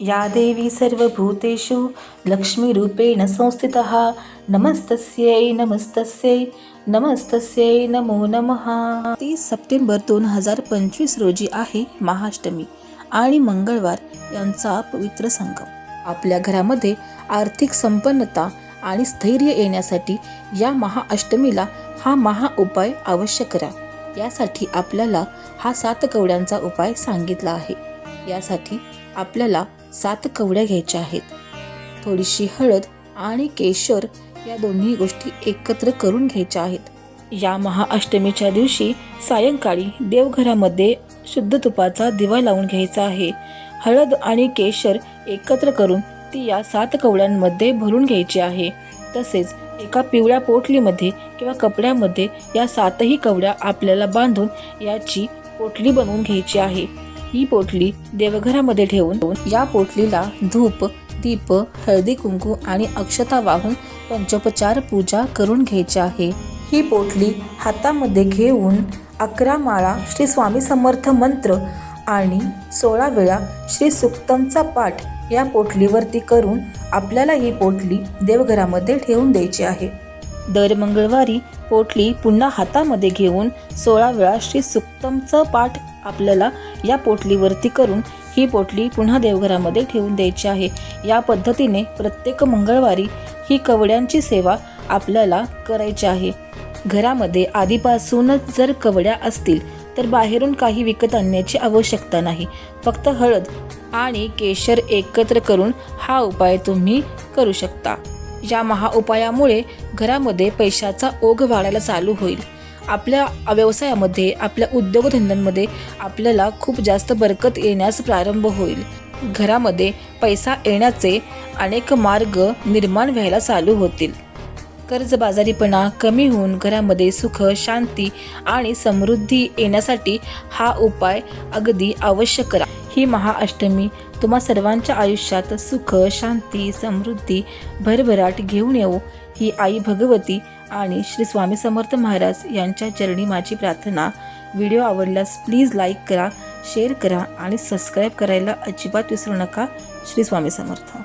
या देवी सर्वभूतेषु लक्ष्मीरूपेण संस्थितः। नमस्तस्यै नमस्तस्यै नमस्तस्यै नमो नमः। तीस सप्टेंबर दोन हजार पंचवीस रोजी आहे महाअष्टमी आणि मंगळवार यांचा पवित्र संगम. आपल्या घरामध्ये आर्थिक संपन्नता आणि स्थैर्य येण्यासाठी या महाअष्टमीला हा महा उपाय अवश्य करा. यासाठी आपल्याला हा सात कवड्यांचा उपाय सांगितला आहे. यासाठी आपल्याला सात कवड्या घ्यायच्या आहेत. थोडीशी हळद आणि केशर या दोन्ही गोष्टी एकत्र करून घ्यायच्या आहेत. या महाअष्टमीच्या दिवशी सायंकाळी देवघरामध्ये शुद्ध तुपाचा दिवा लावून घ्यायचा आहे. हळद आणि केशर एकत्र करून ती या सात कवड्यांमध्ये भरून घ्यायची आहे. तसेच एका पिवळ्या पोटलीमध्ये किंवा कपड्यामध्ये या सातही कवड्या आपल्याला बांधून याची पोटली बनवून घ्यायची आहे. ही पोटली देवघरामध्ये ठेवून या पोटलीला धूप दीप हळदी कुंकू आणि अक्षता वाहून पंचोपचार पूजा करून घ्यायची आहे. ही पोटली हातामध्ये घेऊन अकरा माळा श्री स्वामी समर्थ मंत्र आणि सोळा वेळा श्री सुक्तमचा पाठ या पोटलीवरती करून आपल्याला ही पोटली देवघरामध्ये ठेवून द्यायची आहे. दर मंगळवारी पोटली पुन्हा हातामध्ये घेऊन सोळा वेळा श्री सुक्तमचं पाठ आपल्याला या पोटलीवरती करून ही पोटली पुन्हा देवघरामध्ये ठेवून द्यायची आहे. या पद्धतीने प्रत्येक मंगळवारी ही कवड्यांची सेवा आपल्याला करायची आहे. घरामध्ये आधीपासूनच जर कवड्या असतील तर बाहेरून काही विकत आणण्याची आवश्यकता नाही. फक्त हळद आणि केशर एकत्र करून हा उपाय तुम्ही करू शकता. या महाउपायामुळे घरामध्ये पैशाचा ओघ वाढायला चालू होईल. आपल्या व्यवसायामध्ये आपल्या उद्योगधंद्यांमध्ये आपल्याला खूप जास्त बरकत येण्यास प्रारंभ होईल. घरामध्ये पैसा येण्याचे अनेक मार्ग निर्माण व्हायला चालू होतील. कर्जबाजारीपणा कमी होऊन घरामध्ये सुख शांती आणि समृद्धी येण्यासाठी हा उपाय अगदी अवश्य करा. ही महाअष्टमी तुम्हा सर्वांच्या आयुष्यात सुख शांती समृद्धी भरभराट घेऊन येऊ ही आई भगवती आणि श्री स्वामी समर्थ महाराज यांच्या चरणी माझी प्रार्थना. व्हिडिओ आवडल्यास प्लीज लाईक करा शेअर करा आणि सबस्क्राईब करायला अजिबात विसरू नका. श्री स्वामी समर्थ.